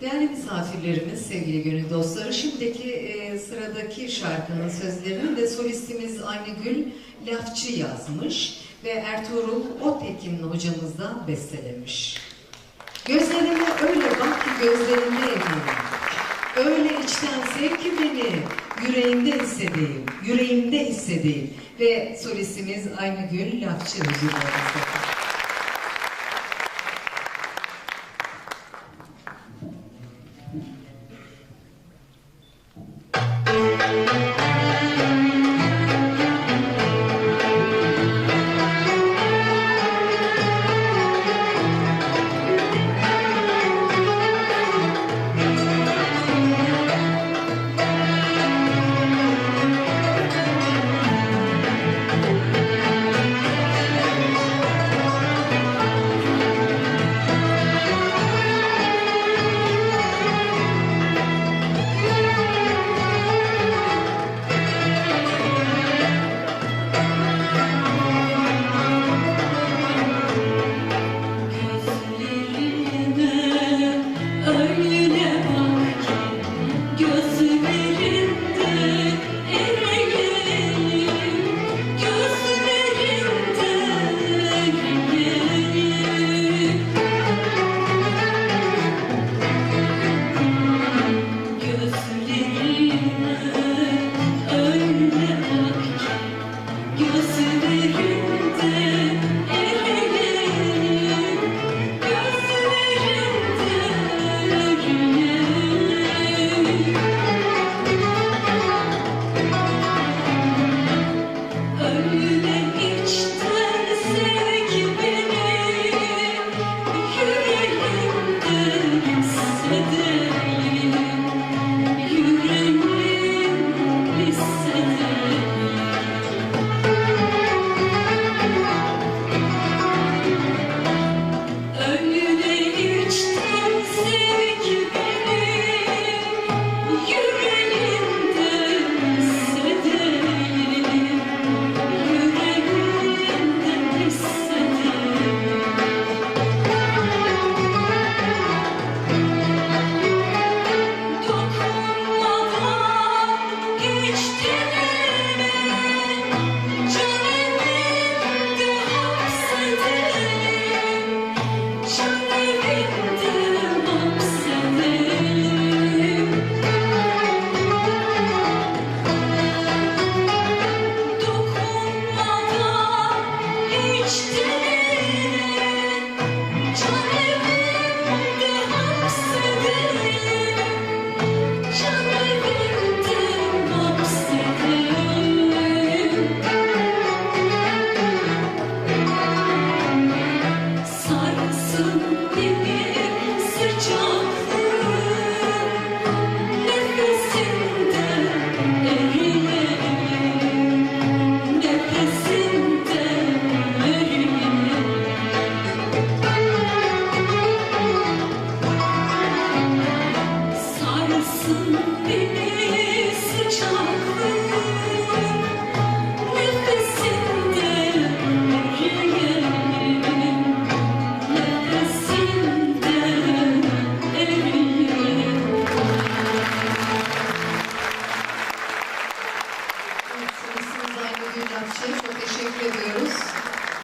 Değerli misafirlerimiz, sevgili gönül dostları, şimdiki e, sıradaki şarkının sözlerini de solistimiz Aynıgül Lafçı yazmış ve Ertuğrul Otekin hocamız da bestelemiş. Gözlerime öyle bak ki gözlerinde eminim. Öyle içten sev ki beni yüreğimde hissedeyim, yüreğimde hissedeyim. Ve solistimiz Aynıgül Lafçı huzurlarımızda.